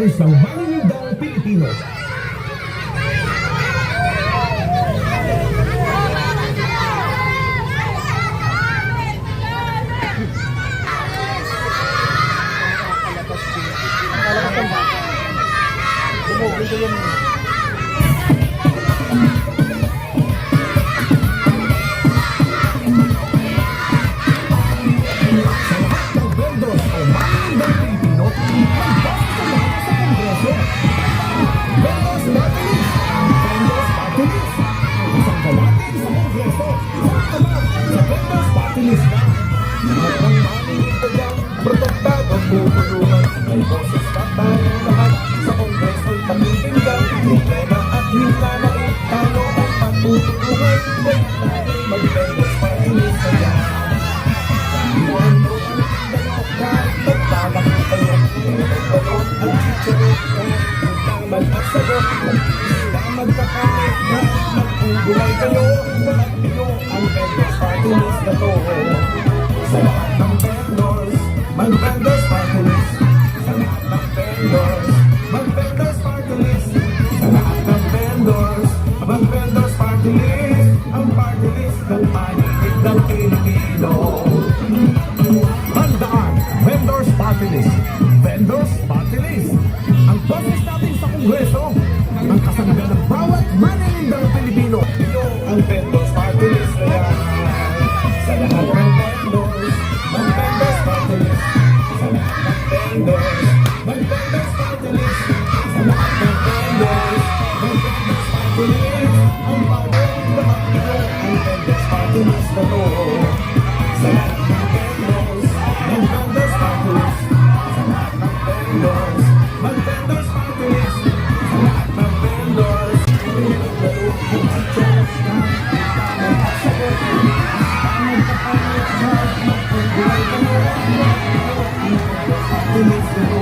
Patulis ng Maninindang Pilipino. Sa May boses na tayo lahat sa Kongreso'y paninindang. Problema at hila na tayo ay matutulungan. Wait natin mag-Vendors Patulis na yan. Magpulay kayo, magpilo ang vendors party list na to. Sa lahat ng vendors, mag-vendors list ng Pilipino. Handaan, Vendors Party List. Vendors Party List. Ang boses natin sa Kongreso. Sa lahat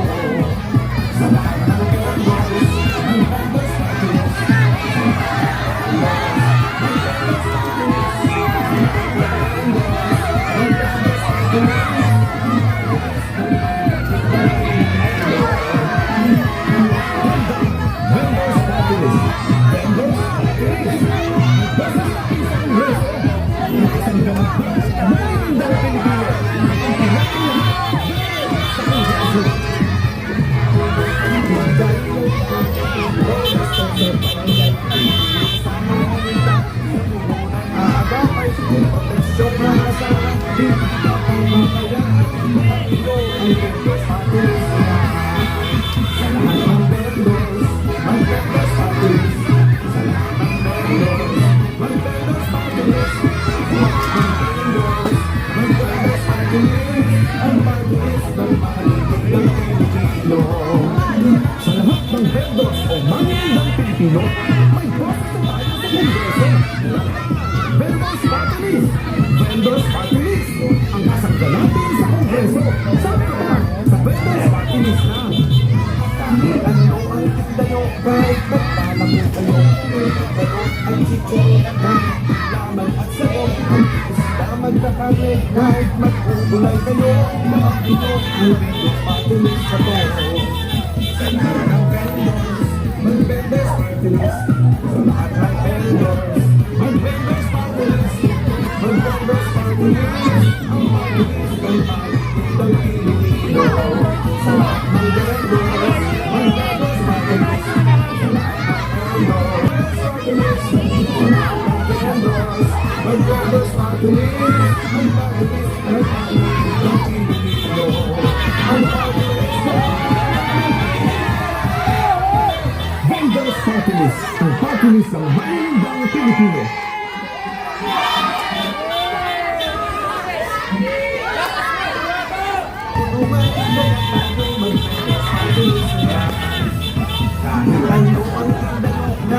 Thank you. Pilipino. May boses na tayo sa Kongreso. Vendors Party List! Vendors Party List! Ang kasanggalapin sa Kongreso. Sabi ko ba, sa Vendors Party List na. Kahit ano ang tinda nyo, kahit chichon, kahit magugulay kayo. Mga ito, ang Vendors Party List sa to. Sa lahat ng vendors, list. Sa lahat ng vendors, list. Mag-vendors party list. Ang party list ng ng Ang party list ng ng Pilipino. Ang party list ng Vendors Party List, ang party list ng maninindang Pilipino. Kahit ano ang tinda nyo,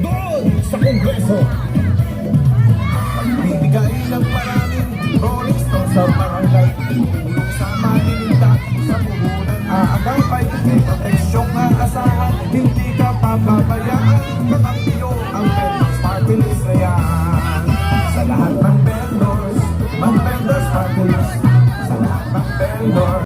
sa Kongreso. Pagbibigay ng maraming Rolling Stone sa barangay. Tulong sa manininda sa puhunan aagapay May proteksyon na asahan Hindi ka papabayaan Kakampiyo ang vendors party list na Sa lahat ng vendors Mag-vendors party list Sa lahat ng vendors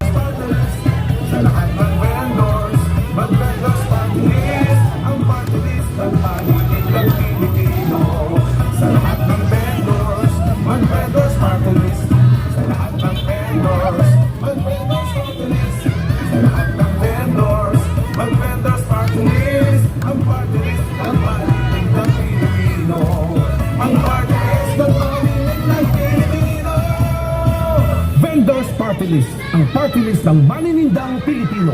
List, ang party list ng maninindang Pilipino.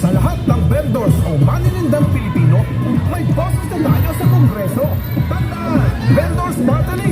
Sa ng vendors o maninindang Pilipino, may boses sa Kongreso. Tandaan, Vendors Party!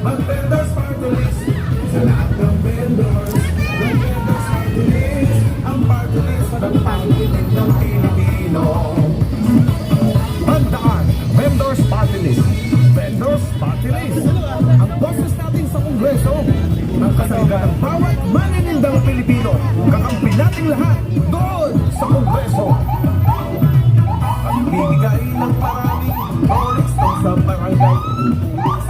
Mag-vendors party list. Sa lahat ng vendors, mag-vendors party list. Ang party list ng panginig ng Pilipino. Tandaan, Vendors Party List. Vendors Party List. Ang boses natin sa Kongreso. Ang kasangga ng bawat maninindang Pilipino. Kakampi nating lahat doon sa Kongreso. Pagbibigay ng maraming Stone sa barangay.